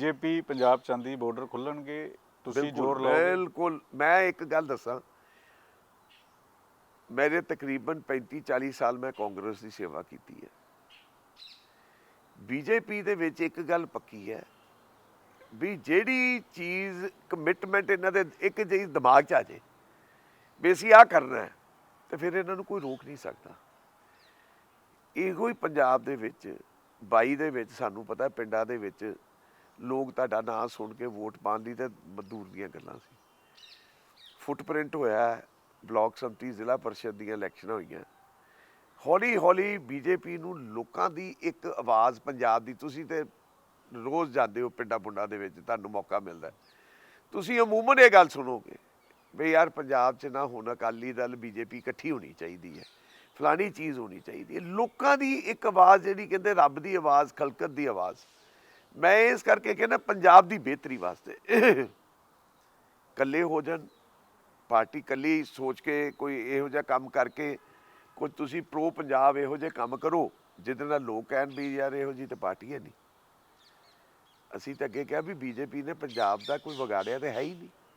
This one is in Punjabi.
ਬੀਜੇਪੀ ਪੰਜਾਬ ਚਾਂਦੀ ਬਾਰਡਰ ਖੁੱਲਣਗੇ ਤੁਸੀਂ ਜ਼ੋਰ ਲਾਓਗੇ? ਬਿਲਕੁਲ। ਮੈਂ ਇੱਕ ਗੱਲ ਦੱਸਾਂ। ਮੇਰੇ ਤਕਰੀਬਨ 35 40 ਸਾਲ ਮੈਂ ਕਾਂਗਰਸ ਦੀ ਸੇਵਾ ਕੀਤੀ ਹੈ। ਬੀਜੇਪੀ ਦੇ ਵਿੱਚ ਇੱਕ ਗੱਲ ਪੱਕੀ ਹੈ ਵੀ ਜਿਹੜੀ ਚੀਜ਼ ਕਮਿਟਮੈਂਟ ਇਹਨਾਂ ਦੇ ਇੱਕ ਜਿਹੀ ਦਿਮਾਗ 'ਚ ਆ ਜੇ ਵੀ ਅਸੀਂ ਆਹ ਕਰਨਾ ਹੈ ਤੇ ਫਿਰ ਇਹਨਾਂ ਨੂੰ ਕੋਈ ਰੋਕ ਨਹੀਂ ਸਕਦਾ। ਇਹੋ ਹੀ ਪੰਜਾਬ ਦੇ ਵਿੱਚ 22 ਦੇ ਵਿੱਚ ਸਾਨੂੰ ਪਤਾ ਪਿੰਡਾਂ ਦੇ ਵਿੱਚ ਲੋਕ ਤੁਹਾਡਾ ਨਾਂ ਸੁਣ ਕੇ ਵੋਟ ਪਾਉਣ ਦੀ ਤੇ ਦੂਰ ਦੀਆਂ ਗੱਲਾਂ ਸੀ। ਫੁੱਟਪ੍ਰਿੰਟ ਹੋਇਆ ਹੈ, ਬਲਾਕ ਸੰਮਤੀ ਜ਼ਿਲ੍ਹਾ ਪਰਿਸ਼ਦ ਦੀਆਂ ਇਲੈਕਸ਼ਨਾਂ ਹੋਈਆਂ। ਹੌਲੀ ਹੌਲੀ ਬੀਜੇਪੀ ਨੂੰ ਲੋਕਾਂ ਦੀ ਇੱਕ ਆਵਾਜ਼ ਪੰਜਾਬ ਦੀ ਤੁਸੀਂ ਤੇ ਰੋਜ਼ ਜਾਂਦੇ ਹੋ ਪਿੰਡਾਂ ਪੁੰਡਾਂ ਦੇ ਵਿੱਚ ਤੁਹਾਨੂੰ ਮੌਕਾ ਮਿਲਦਾ। ਤੁਸੀਂ ਅਮੂਮਨ ਇਹ ਗੱਲ ਸੁਣੋਗੇ ਵੀ ਯਾਰ ਪੰਜਾਬ 'ਚ ਨਾ ਹੁਣ ਅਕਾਲੀ ਦਲ ਬੀਜੇਪੀ ਇਕੱਠੀ ਹੋਣੀ ਚਾਹੀਦੀ ਹੈ ਫਲਾਣੀ ਚੀਜ਼ ਹੋਣੀ ਚਾਹੀਦੀ ਹੈ। ਲੋਕਾਂ ਦੀ ਇੱਕ ਆਵਾਜ਼ ਜਿਹੜੀ ਕਹਿੰਦੇ ਰੱਬ ਦੀ ਆਵਾਜ਼ ਖਲਕਤ ਦੀ ਆਵਾਜ਼। ਮੈਂ ਇਸ ਕਰਕੇ ਕਹਿੰਦਾ ਪੰਜਾਬ ਦੀ ਬਿਹਤਰੀ ਵਾਸਤੇ। ਇਕੱਲੇ ਹੋ ਜਾਣ, ਪਾਰਟੀ ਇਕੱਲੀ ਸੋਚ ਕੇ ਕੋਈ ਇਹੋ ਜਿਹਾ ਕੰਮ ਕਰਕੇ ਕੋਈ ਤੁਸੀਂ ਪ੍ਰੋ ਪੰਜਾਬ ਇਹੋ ਜਿਹੇ ਕੰਮ ਕਰੋ, ਜਿਹਦੇ ਨਾਲ ਲੋਕ ਕਹਿਣ ਵੀ ਯਾਰ ਇਹੋ ਜਿਹੀ ਤੇ ਪਾਰਟੀ ਹੈ ਨਹੀਂ। ਅਸੀਂ ਤਾਂ ਅੱਗੇ ਕਿਹਾ ਵੀ ਬੀਜੇਪੀ ਨੇ ਪੰਜਾਬ ਦਾ ਕੋਈ ਵਿਗਾੜਿਆ ਤੇ ਹੈ ਹੀ ਨਹੀਂ।